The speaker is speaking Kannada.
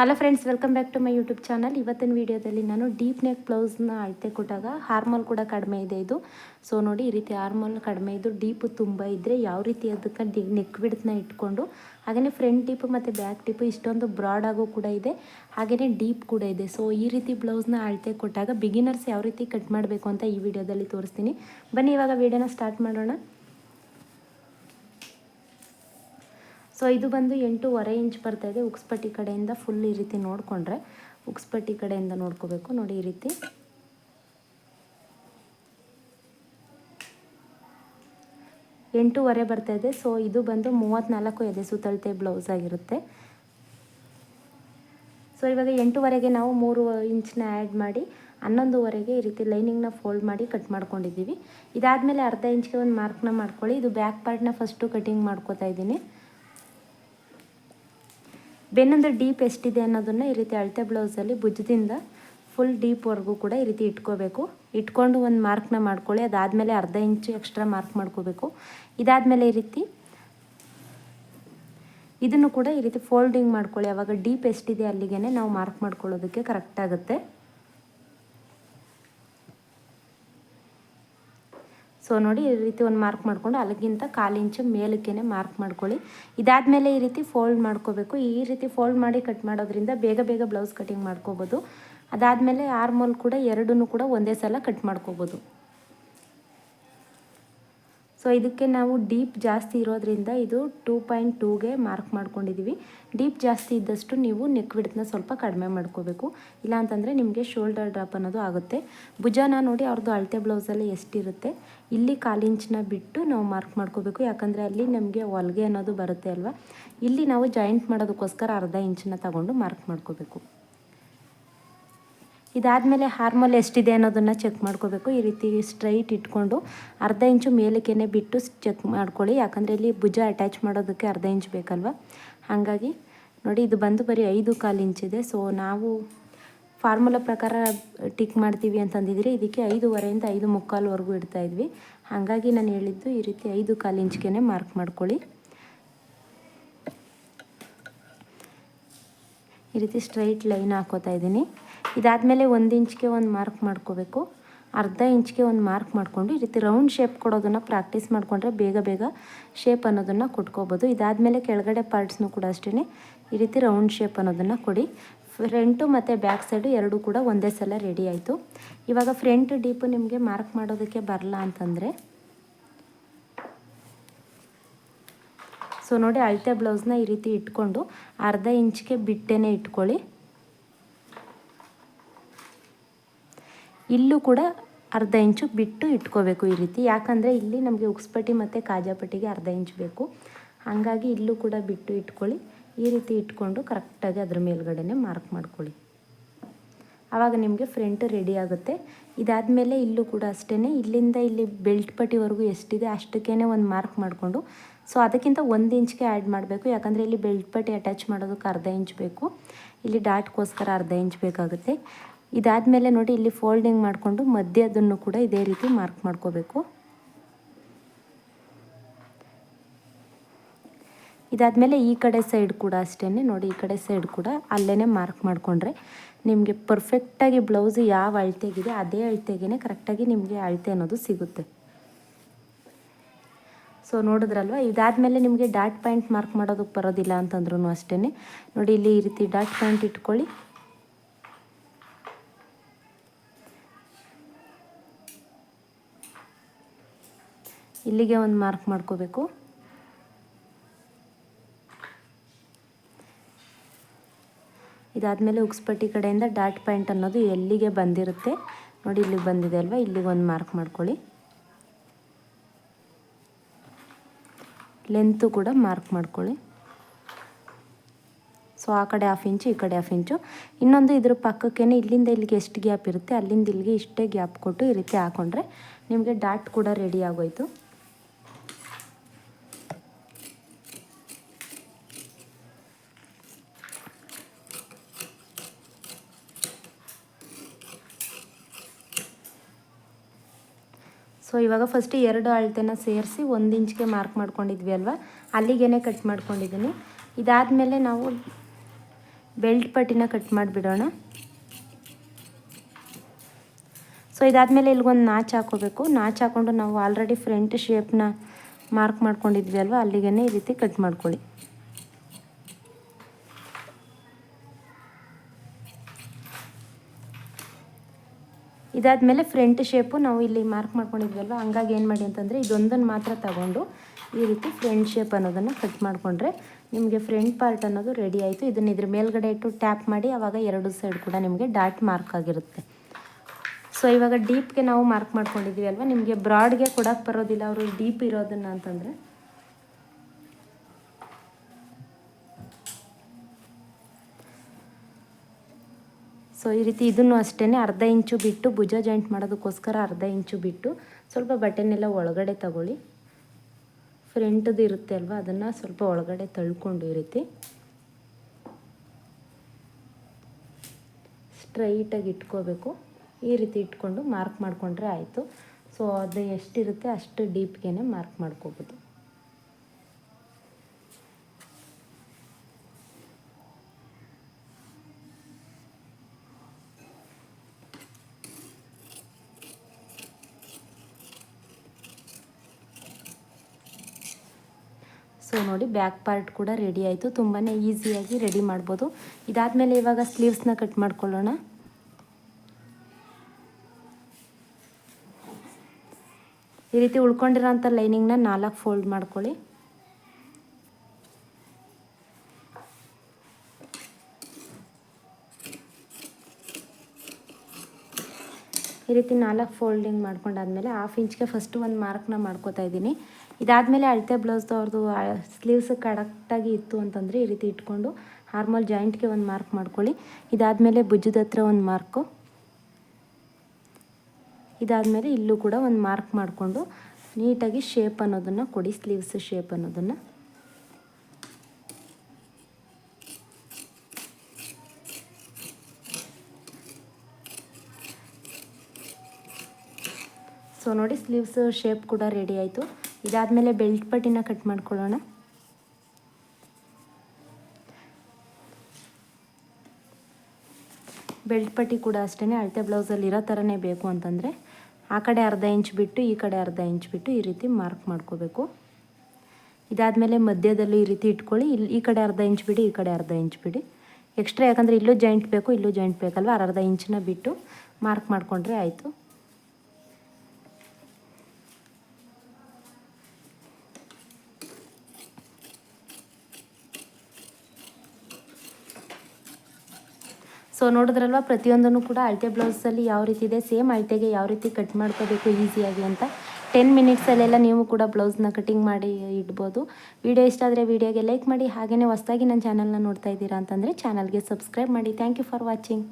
Hello friends welcome back to my YouTube channel ಇವತ್ತಿನ ವಿಡಿಯೋದಲ್ಲಿ ನಾನು ಡೀಪ್ ನೆಕ್ ಬ್ಲೌಸ್ನ ಅಳತೆ ಕೊಟ್ಟಾಗ ಹಾರ್ಮೋಲ್ ಕೂಡ ಕಡಿಮೆ ಇದೆ ಇದು. ಸೊ ನೋಡಿ, ಈ ರೀತಿ ಹಾರ್ಮೋಲ್ ಕಡಿಮೆ ಇದ್ದು ಡೀಪು ತುಂಬ ಇದ್ದರೆ ಯಾವ ರೀತಿ ಅದಕ್ಕೆ ಡಿ ನೆಕ್ ಬಿಡ್ತನ್ನ ಇಟ್ಕೊಂಡು ಹಾಗೆಯೇ ಫ್ರಂಟ್ ಡೀಪ್ ಮತ್ತು ಬ್ಯಾಕ್ ಡೀಪ್ ಇಷ್ಟೊಂದು ಬ್ರಾಡ್ ಆಗೋ ಕೂಡ ಇದೆ ಹಾಗೆಯೇ ಡೀಪ್ ಕೂಡ ಇದೆ. ಸೊ ಈ ರೀತಿ ಬ್ಲೌಸ್ನ ಅಳತೆ ಕೊಟ್ಟಾಗ ಬಿಗಿನರ್ಸ್ ಯಾವ ರೀತಿ ಕಟ್ ಮಾಡಬೇಕು ಅಂತ ಈ ವಿಡಿಯೋದಲ್ಲಿ ತೋರಿಸ್ತೀನಿ. ಬನ್ನಿ, ಇವಾಗ ವಿಡಿಯೋನ ಸ್ಟಾರ್ಟ್ ಮಾಡೋಣ. ಸೊ ಇದು ಬಂದು ಎಂಟೂವರೆ ಇಂಚ್ ಬರ್ತಾ ಇದೆ. ಉಕ್ಸ್ಪಟ್ಟಿ ಕಡೆಯಿಂದ ಫುಲ್ ಈ ರೀತಿ ನೋಡಿಕೊಂಡ್ರೆ ಉಕ್ಸ್ಪಟ್ಟಿ ಕಡೆಯಿಂದ ನೋಡ್ಕೋಬೇಕು. ನೋಡಿ ಈ ರೀತಿ. ಎಂಟೂವರೆ ಬರ್ತಾ ಇದೆ. ಸೊ ಇದು ಬಂದು ಮೂವತ್ತ್ನಾಲ್ಕು ಎದೆ ಸುತ್ತಳತೆ ಬ್ಲೌಸ್ ಆಗಿರುತ್ತೆ. ಸೊ ಇವಾಗ ಎಂಟೂವರೆಗೆ ನಾವು ಮೂರು ಇಂಚನ್ನ ಆ್ಯಡ್ ಮಾಡಿ, ಹನ್ನೊಂದುವರೆಗೆ ಈ ರೀತಿ ಲೈನಿಂಗ್ನ ಫೋಲ್ಡ್ ಮಾಡಿ ಕಟ್ ಮಾಡ್ಕೊಂಡಿದ್ದೀವಿ. ಇದಾದಮೇಲೆ ಅರ್ಧ ಇಂಚ್ಗೆ ಒಂದು ಮಾರ್ಕ್ನ ಮಾಡ್ಕೊಳ್ಳಿ. ಇದು ಬ್ಯಾಕ್ ಪಾರ್ಟ್ನ ಫಸ್ಟು ಕಟಿಂಗ್ ಮಾಡ್ಕೋತಾ ಇದ್ದೀನಿ. ಬೆನ್ನಂದು ಡೀಪ್ ಎಷ್ಟಿದೆ ಅನ್ನೋದನ್ನು ಈ ರೀತಿ ಅಳತೆ ಬ್ಲೌಸಲ್ಲಿ ಭುಜದಿಂದ ಫುಲ್ ಡೀಪ್ವರೆಗೂ ಕೂಡ ಈ ರೀತಿ ಇಟ್ಕೋಬೇಕು. ಇಟ್ಕೊಂಡು ಒಂದು ಮಾರ್ಕ್ನ ಮಾಡ್ಕೊಳ್ಳಿ. ಅದಾದಮೇಲೆ ಅರ್ಧ ಇಂಚು ಎಕ್ಸ್ಟ್ರಾ ಮಾರ್ಕ್ ಮಾಡ್ಕೋಬೇಕು. ಇದಾದಮೇಲೆ ಈ ರೀತಿ ಇದನ್ನು ಕೂಡ ಈ ರೀತಿ ಫೋಲ್ಡಿಂಗ್ ಮಾಡ್ಕೊಳ್ಳಿ. ಅವಾಗ ಡೀಪ್ ಎಷ್ಟಿದೆ ಅಲ್ಲಿಗೆ ನಾವು ಮಾರ್ಕ್ ಮಾಡ್ಕೊಳ್ಳೋದಕ್ಕೆ ಕರೆಕ್ಟ್ ಆಗುತ್ತೆ. ಸೊ ನೋಡಿ ಈ ರೀತಿ ಒಂದು ಮಾರ್ಕ್ ಮಾಡಿಕೊಂಡು ಅಲ್ಲಿಗಿಂತ ಕಾಲು ಇಂಚು ಮೇಲಕ್ಕೆ ಮಾರ್ಕ್ ಮಾಡ್ಕೊಳ್ಳಿ. ಇದಾದಮೇಲೆ ಈ ರೀತಿ ಫೋಲ್ಡ್ ಮಾಡ್ಕೋಬೇಕು. ಈ ರೀತಿ ಫೋಲ್ಡ್ ಮಾಡಿ ಕಟ್ ಮಾಡೋದ್ರಿಂದ ಬೇಗ ಬೇಗ ಬ್ಲೌಸ್ ಕಟಿಂಗ್ ಮಾಡ್ಕೋಬೋದು. ಅದಾದಮೇಲೆ ಆರ್ಮೋಲ್ ಕೂಡ ಎರಡೂ ಕೂಡ ಒಂದೇ ಸಲ ಕಟ್ ಮಾಡ್ಕೋಬೋದು. ಸೊ ಇದಕ್ಕೆ ನಾವು ಡೀಪ್ ಜಾಸ್ತಿ ಇರೋದ್ರಿಂದ ಇದು ಟೂ ಪಾಯಿಂಟ್ ಟೂಗೆ ಮಾರ್ಕ್ ಮಾಡ್ಕೊಂಡಿದ್ದೀವಿ ಡೀಪ್ ಜಾಸ್ತಿ ಇದ್ದಷ್ಟು ನೀವು ನೆಕ್ ಬಿಡ್ತನ್ನ ಸ್ವಲ್ಪ ಕಡಿಮೆ ಮಾಡ್ಕೋಬೇಕು. ಇಲ್ಲಾಂತಂದರೆ ನಿಮಗೆ ಶೋಲ್ಡರ್ ಡ್ರಾಪ್ ಅನ್ನೋದು ಆಗುತ್ತೆ. ಭುಜನ ನೋಡಿ ಅವ್ರದ್ದು ಅಳತೆ ಬ್ಲೌಸಲ್ಲಿ ಎಷ್ಟಿರುತ್ತೆ. ಇಲ್ಲಿ ಕಾಲಿಂಚನ್ನ ಬಿಟ್ಟು ನಾವು ಮಾರ್ಕ್ ಮಾಡ್ಕೋಬೇಕು. ಯಾಕಂದರೆ ಅಲ್ಲಿ ನಮಗೆ ಹೊಲಿಗೆ ಅನ್ನೋದು ಬರುತ್ತೆ ಅಲ್ವಾ? ಇಲ್ಲಿ ನಾವು ಜಾಯಿಂಟ್ ಮಾಡೋದಕ್ಕೋಸ್ಕರ ಅರ್ಧ ಇಂಚನ್ನ ತಗೊಂಡು ಮಾರ್ಕ್ ಮಾಡ್ಕೋಬೇಕು. ಇದಾದಮೇಲೆ ಹಾರ್ಮೋಲ್ ಎಷ್ಟಿದೆ ಅನ್ನೋದನ್ನು ಚೆಕ್ ಮಾಡ್ಕೋಬೇಕು. ಈ ರೀತಿ ಸ್ಟ್ರೈಟ್ ಇಟ್ಕೊಂಡು ಅರ್ಧ ಇಂಚು ಮೇಲಕ್ಕೇ ಬಿಟ್ಟು ಚೆಕ್ ಮಾಡ್ಕೊಳ್ಳಿ. ಯಾಕಂದರೆ ಇಲ್ಲಿ ಭುಜ ಅಟ್ಯಾಚ್ ಮಾಡೋದಕ್ಕೆ ಅರ್ಧ ಇಂಚ್ ಬೇಕಲ್ವ? ಹಾಗಾಗಿ ನೋಡಿ, ಇದು ಬಂದು ಬರೀ ಐದು ಕಾಲು ಇಂಚಿದೆ ಸೊ ನಾವು ಫಾರ್ಮುಲಾ ಪ್ರಕಾರ ಟಿಕ್ ಮಾಡ್ತೀವಿ ಅಂತಂದಿದ್ರೆ ಇದಕ್ಕೆ ಐದೂವರೆಯಿಂದ ಐದು ಮುಕ್ಕಾಲುವರೆಗೂ ಇಡ್ತಾ ಇದ್ವಿ. ಹಾಗಾಗಿ ನಾನು ಹೇಳಿದ್ದು ಈ ರೀತಿ ಐದು ಕಾಲು ಇಂಚ್ಗೆ ಮಾರ್ಕ್ ಮಾಡ್ಕೊಳ್ಳಿ. ಈ ರೀತಿ ಸ್ಟ್ರೈಟ್ ಲೈನ್ ಹಾಕೋತಾ ಇದ್ದೀನಿ. ಇದಾದಮೇಲೆ ಒಂದು ಇಂಚ್ಗೆ ಒಂದು ಮಾರ್ಕ್ ಮಾಡ್ಕೋಬೇಕು. ಅರ್ಧ ಇಂಚ್ಗೆ ಒಂದು ಮಾರ್ಕ್ ಮಾಡಿಕೊಂಡು ಈ ರೀತಿ ರೌಂಡ್ ಶೇಪ್ ಕೊಡೋದನ್ನು ಪ್ರಾಕ್ಟೀಸ್ ಮಾಡಿಕೊಂಡ್ರೆ ಬೇಗ ಬೇಗ ಶೇಪ್ ಅನ್ನೋದನ್ನು ಕೊಟ್ಕೋಬೋದು. ಇದಾದಮೇಲೆ ಕೆಳಗಡೆ ಪಾರ್ಟ್ಸ್ನು ಕೂಡ ಅಷ್ಟೇ ಈ ರೀತಿ ರೌಂಡ್ ಶೇಪ್ ಅನ್ನೋದನ್ನು ಕೊಡಿ. ಫ್ರಂಟು ಮತ್ತು ಬ್ಯಾಕ್ ಸೈಡು ಎರಡೂ ಕೂಡ ಒಂದೇ ಸಲ ರೆಡಿ ಆಯಿತು. ಇವಾಗ ಫ್ರಂಟ್ ಡೀಪು ನಿಮಗೆ ಮಾರ್ಕ್ ಮಾಡೋದಕ್ಕೆ ಬರಲ್ಲ ಅಂತಂದರೆ, ಸೊ ನೋಡಿ ಅಳತೆ ಬ್ಲೌಸ್ನ ಈ ರೀತಿ ಇಟ್ಕೊಂಡು ಅರ್ಧ ಇಂಚ್ಗೆ ಬಿಟ್ಟೇನೆ ಇಟ್ಕೊಳ್ಳಿ. ಇಲ್ಲೂ ಕೂಡ ಅರ್ಧ ಇಂಚು ಬಿಟ್ಟು ಇಟ್ಕೋಬೇಕು ಈ ರೀತಿ. ಯಾಕಂದರೆ ಇಲ್ಲಿ ನಮಗೆ ಉಕ್ಸ್ಪಟ್ಟಿ ಮತ್ತು ಕಾಜಾಪಟ್ಟಿಗೆ ಅರ್ಧ ಇಂಚು ಬೇಕು. ಹಾಗಾಗಿ ಇಲ್ಲೂ ಕೂಡ ಬಿಟ್ಟು ಇಟ್ಕೊಳ್ಳಿ. ಈ ರೀತಿ ಇಟ್ಕೊಂಡು ಕರೆಕ್ಟಾಗಿ ಅದ್ರ ಮೇಲ್ಗಡೆ ಮಾರ್ಕ್ ಮಾಡ್ಕೊಳ್ಳಿ. ಆವಾಗ ನಿಮಗೆ ಫ್ರಂಟ್ ರೆಡಿ ಆಗುತ್ತೆ. ಇದಾದಮೇಲೆ ಇಲ್ಲೂ ಕೂಡ ಅಷ್ಟೇ ಇಲ್ಲಿಂದ ಇಲ್ಲಿ ಬೆಲ್ಟ್ ಪಟ್ಟಿವರೆಗೂ ಎಷ್ಟಿದೆ ಅಷ್ಟಕ್ಕೇ ಒಂದು ಮಾರ್ಕ್ ಮಾಡಿಕೊಂಡು. ಸೊ ಅದಕ್ಕಿಂತ ಒಂದು ಇಂಚ್ಗೆ ಆ್ಯಡ್ ಮಾಡಬೇಕು. ಯಾಕಂದರೆ ಇಲ್ಲಿ ಬೆಲ್ಟ್ ಪಟ್ಟಿ ಅಟ್ಯಾಚ್ ಮಾಡೋದಕ್ಕೆ ಅರ್ಧ ಇಂಚ್ ಬೇಕು. ಇಲ್ಲಿ ಡಾಟ್ಗೋಸ್ಕರ ಅರ್ಧ ಇಂಚ್ ಬೇಕಾಗುತ್ತೆ. ಇದಾದಮೇಲೆ ನೋಡಿ ಇಲ್ಲಿ ಫೋಲ್ಡಿಂಗ್ ಮಾಡಿಕೊಂಡು ಮಧ್ಯದನ್ನು ಕೂಡ ಇದೇ ರೀತಿ ಮಾರ್ಕ್ ಮಾಡ್ಕೋಬೇಕು. ಇದಾದಮೇಲೆ ಈ ಕಡೆ ಸೈಡ್ ಕೂಡ ಅಷ್ಟೇ ನೋಡಿ ಈ ಕಡೆ ಸೈಡ್ ಕೂಡ ಅಲ್ಲೇ ಮಾರ್ಕ್ ಮಾಡಿಕೊಂಡ್ರೆ ನಿಮಗೆ ಪರ್ಫೆಕ್ಟಾಗಿ ಬ್ಲೌಸ್ ಯಾವ ಅಳತೆಗಿದೆ ಅದೇ ಅಳತೆಗೇ ಕರೆಕ್ಟಾಗಿ ನಿಮಗೆ ಅಳತೆ ಅನ್ನೋದು ಸಿಗುತ್ತೆ. ಸೊ ನೋಡಿದ್ರಲ್ವ? ಇದಾದಮೇಲೆ ನಿಮಗೆ ಡಾಟ್ ಪಾಯಿಂಟ್ ಮಾರ್ಕ್ ಮಾಡೋದಕ್ಕೆ ಬರೋದಿಲ್ಲ ಅಂತಂದ್ರೂ ಅಷ್ಟೇ ನೋಡಿ ಇಲ್ಲಿ ಈ ರೀತಿ ಡಾಟ್ ಪಾಯಿಂಟ್ ಇಟ್ಕೊಳ್ಳಿ. ಇಲ್ಲಿಗೆ ಒಂದು ಮಾರ್ಕ್ ಮಾಡ್ಕೋಬೇಕು. ಇದಾದಮೇಲೆ ಉಕ್ಸ್ಪಟ್ಟಿ ಕಡೆಯಿಂದ ಡಾಟ್ ಪಾಯಿಂಟ್ ಅನ್ನೋದು ಎಲ್ಲಿಗೆ ಬಂದಿರುತ್ತೆ? ನೋಡಿ ಇಲ್ಲಿಗೆ ಬಂದಿದೆ ಅಲ್ವಾ? ಇಲ್ಲಿಗೆ ಒಂದು ಮಾರ್ಕ್ ಮಾಡ್ಕೊಳ್ಳಿ. ಲೆಂತು ಕೂಡ ಮಾರ್ಕ್ ಮಾಡ್ಕೊಳ್ಳಿ. ಸೊ ಆ ಕಡೆ ಹಾಫ್ ಇಂಚು ಈ ಕಡೆ ಹಾಫ್ ಇಂಚು ಇನ್ನೊಂದು ಇದ್ರ ಪಕ್ಕಕ್ಕೇ ಇಲ್ಲಿಂದ ಇಲ್ಲಿಗೆ ಎಷ್ಟು ಗ್ಯಾಪ್ ಇರುತ್ತೆ, ಅಲ್ಲಿಂದ ಇಲ್ಲಿಗೆ ಇಷ್ಟೇ ಗ್ಯಾಪ್ ಕೊಟ್ಟು ಈ ರೀತಿ ಹಾಕೊಂಡ್ರೆ ನಿಮಗೆ ಡಾಟ್ ಕೂಡ ರೆಡಿ ಆಗೋಯ್ತು. ಸೊ ಇವಾಗ ಫಸ್ಟ್ ಎರಡು ಅಳತೆನ ಸೇರಿಸಿ ಒಂದು ಇಂಚ್ಗೆ ಮಾರ್ಕ್ ಮಾಡ್ಕೊಂಡಿದ್ವಿ ಅಲ್ವಾ? ಅಲ್ಲಿಗೇ ಕಟ್ ಮಾಡ್ಕೊಂಡಿದ್ದೀನಿ ಇದಾದಮೇಲೆ ನಾವು ಬೆಲ್ಟ್ ಪಟ್ಟಿನ ಕಟ್ ಮಾಡಿಬಿಡೋಣ. ಸೊ ಇದಾದಮೇಲೆ ಇಲ್ಲಿಗೊಂದು ನಾಚ್ ಹಾಕೋಬೇಕು. ನಾಚ್ ಹಾಕ್ಕೊಂಡು ನಾವು ಆಲ್ರೆಡಿ ಫ್ರಂಟ್ ಶೇಪ್ನ ಮಾರ್ಕ್ ಮಾಡ್ಕೊಂಡಿದ್ವಿ ಅಲ್ವಾ? ಅಲ್ಲಿಗೇ ಈ ರೀತಿ ಕಟ್ ಮಾಡ್ಕೊಳ್ಳಿ. ಇದಾದಮೇಲೆ ಫ್ರಂಟ್ ಶೇಪು ನಾವು ಇಲ್ಲಿ ಮಾರ್ಕ್ ಮಾಡ್ಕೊಂಡಿದ್ವಲ್ವ? ಹಂಗಾಗಿ ಏನು ಮಾಡಿ ಅಂತಂದರೆ ಇದೊಂದನ್ನು ಮಾತ್ರ ತಗೊಂಡು ಈ ರೀತಿ ಫ್ರಂಟ್ ಶೇಪ್ ಅನ್ನೋದನ್ನು ಕಟ್ ಮಾಡಿಕೊಂಡ್ರೆ ನಿಮಗೆ ಫ್ರಂಟ್ ಪಾರ್ಟ್ ಅನ್ನೋದು ರೆಡಿ ಆಯಿತು. ಇದನ್ನು ಇದ್ರ ಮೇಲ್ಗಡೆ ಇಟ್ಟು ಟ್ಯಾಪ್ ಮಾಡಿ ಆವಾಗ ಎರಡು ಸೈಡ್ ಕೂಡ ನಿಮಗೆ ಡಾಟ್ ಮಾರ್ಕ್ ಆಗಿರುತ್ತೆ. ಸೊ ಇವಾಗ ಡೀಪ್ಗೆ ನಾವು ಮಾರ್ಕ್ ಮಾಡ್ಕೊಂಡಿದ್ವಿ ಅಲ್ವಾ? ನಿಮಗೆ ಬ್ರಾಡ್ಗೆ ಕೊಡೋಕ್ಕೆ ಬರೋದಿಲ್ಲ. ಅವರು ಡೀಪ್ ಇರೋದನ್ನು ಅಂತಂದರೆ ಸೊ ಈ ರೀತಿ ಇದನ್ನು ಅಷ್ಟೇ ಅರ್ಧ ಇಂಚು ಬಿಟ್ಟು ಭುಜ ಜಾಯಿಂಟ್ ಮಾಡೋದಕ್ಕೋಸ್ಕರ ಅರ್ಧ ಇಂಚು ಬಿಟ್ಟು ಸ್ವಲ್ಪ ಬಟ್ಟೆನೆಲ್ಲ ಒಳಗಡೆ ತಗೊಳ್ಳಿ. ಫ್ರಂಟದು ಇರುತ್ತೆ ಅಲ್ವಾ? ಅದನ್ನು ಸ್ವಲ್ಪ ಒಳಗಡೆ ತಳ್ಕೊಂಡು ಈ ರೀತಿ. ಸ್ಟ್ರೈಟಾಗಿ ಇಟ್ಕೋಬೇಕು. ಈ ರೀತಿ ಇಟ್ಕೊಂಡು ಮಾರ್ಕ್ ಮಾಡಿಕೊಂಡ್ರೆ ಆಯಿತು. ಸೊ ಅದು ಎಷ್ಟಿರುತ್ತೆ ಅಷ್ಟು ಡೀಪ್ಗೆ ಮಾರ್ಕ್ ಮಾಡ್ಕೋಬೋದು ಸೊ ನೋಡಿ ಬ್ಯಾಕ್ ಪಾರ್ಟ್ ಕೂಡ ರೆಡಿ ಆಯಿತು. ತುಂಬಾ ಈಸಿಯಾಗಿ ರೆಡಿ ಮಾಡ್ಬೋದು. ಇದಾದಮೇಲೆ ಇವಾಗ ಸ್ಲೀವ್ಸ್ನ ಕಟ್ ಮಾಡ್ಕೊಳ್ಳೋಣ. ಈ ರೀತಿ ಉಳ್ಕೊಂಡಿರೋಂಥ ಲೈನಿಂಗ್ನ ನಾಲ್ಕು ಫೋಲ್ಡ್ ಮಾಡ್ಕೊಳ್ಳಿ. ಈ ರೀತಿ ನಾಲ್ಕು ಫೋಲ್ಡಿಂಗ್ ಮಾಡ್ಕೊಂಡಾದ್ಮೇಲೆ ಹಾಫ್ ಇಂಚ್ಗೆ ಫಸ್ಟು ಒಂದು ಮಾರ್ಕ್ನ ಮಾಡ್ಕೋತಾ ಇದ್ದೀನಿ. ಇದಾದಮೇಲೆ ಅಳತೆ ಬ್ಲೌಸ್ದವ್ರದ್ದು ಸ್ಲೀವ್ಸ್ ಕರೆಕ್ಟಾಗಿ ಇತ್ತು ಅಂತಂದರೆ ಈ ರೀತಿ ಇಟ್ಕೊಂಡು ಹಾರ್ಮಲ್ ಜಾಯಿಂಟ್ಗೆ ಒಂದು ಮಾರ್ಕ್ ಮಾಡ್ಕೊಳ್ಳಿ. ಇದಾದಮೇಲೆ ಭುಜದ ಹತ್ರ ಒಂದು ಮಾರ್ಕು ಇದಾದಮೇಲೆ ಇಲ್ಲೂ ಕೂಡ ಒಂದು ಮಾರ್ಕ್ ಮಾಡಿಕೊಂಡು ನೀಟಾಗಿ ಶೇಪ್ ಅನ್ನೋದನ್ನು ಕೊಡಿ ಸ್ಲೀವ್ಸ್ ಶೇಪ್ ಅನ್ನೋದನ್ನು. ಸೊ ನೋಡಿ ಸ್ಲೀವ್ಸ್ ಶೇಪ್ ಕೂಡ ರೆಡಿ ಆಯಿತು. ಇದಾದಮೇಲೆ ಬೆಲ್ಟ್ ಪಟ್ಟಿನ ಕಟ್ ಮಾಡ್ಕೊಳ್ಳೋಣ. ಬೆಲ್ಟ್ ಪಟ್ಟಿ ಕೂಡ ಅಷ್ಟೇ ಅಳತೆ ಬ್ಲೌಸಲ್ಲಿ ಇರೋ ಥರನೇ ಬೇಕು ಅಂತಂದರೆ, ಆ ಕಡೆ ಅರ್ಧ ಇಂಚ್ ಬಿಟ್ಟು, ಈ ಕಡೆ ಅರ್ಧ ಇಂಚ್ ಬಿಟ್ಟು ಈ ರೀತಿ ಮಾರ್ಕ್ ಮಾಡ್ಕೋಬೇಕು. ಇದಾದಮೇಲೆ ಮಧ್ಯದಲ್ಲೂ ಈ ರೀತಿ ಇಟ್ಕೊಳ್ಳಿ ಇಲ್ಲಿ ಈ ಕಡೆ ಅರ್ಧ ಇಂಚ್ ಬಿಡಿ, ಈ ಕಡೆ ಅರ್ಧ ಇಂಚ್ ಬಿಡಿ. ಎಕ್ಸ್ಟ್ರಾ ಯಾಕಂದರೆ ಇಲ್ಲೂ ಜಾಯಿಂಟ್ ಬೇಕು, ಇಲ್ಲೂ ಜಾಯಿಂಟ್ ಬೇಕಲ್ವ, ಅರ್ಧ ಇಂಚನ್ನ ಬಿಟ್ಟು ಮಾರ್ಕ್ ಮಾಡಿಕೊಂಡ್ರೆ ಆಯಿತು ಸೊ ನೋಡಿದ್ರಲ್ವ? ಪ್ರತಿಯೊಂದನ್ನು ಕೂಡ ಅಳತೆ ಬ್ಲೌಸಲ್ಲಿ ಯಾವ ರೀತಿ ಇದೆ ಸೇಮ್ ಅಳತೆಗೆ ಯಾವ ರೀತಿ ಕಟ್ ಮಾಡ್ಕೋಬೇಕು ಈಸಿಯಾಗಿ ಅಂತ. ಟೆನ್ ಮಿನಿಟ್ಸಲ್ಲೆಲ್ಲ ನೀವು ಕೂಡ ಬ್ಲೌಸ್ನ ಕಟಿಂಗ್ ಮಾಡಿ ಇಡ್ಬೋದು. ವಿಡಿಯೋ ಇಷ್ಟ ಆದರೆ ವಿಡಿಯೋಗೆ ಲೈಕ್ ಮಾಡಿ ಹಾಗೆಯೇ ಹೊಸದಾಗಿ ನನ್ನ ಚಾನಲ್ನ ನೋಡ್ತಾ ಇದ್ದೀರಾ ಅಂತಂದರೆ ಚಾನಲ್ಗೆ ಸಬ್ಸ್ಕ್ರೈಬ್ ಮಾಡಿ. Thank you for watching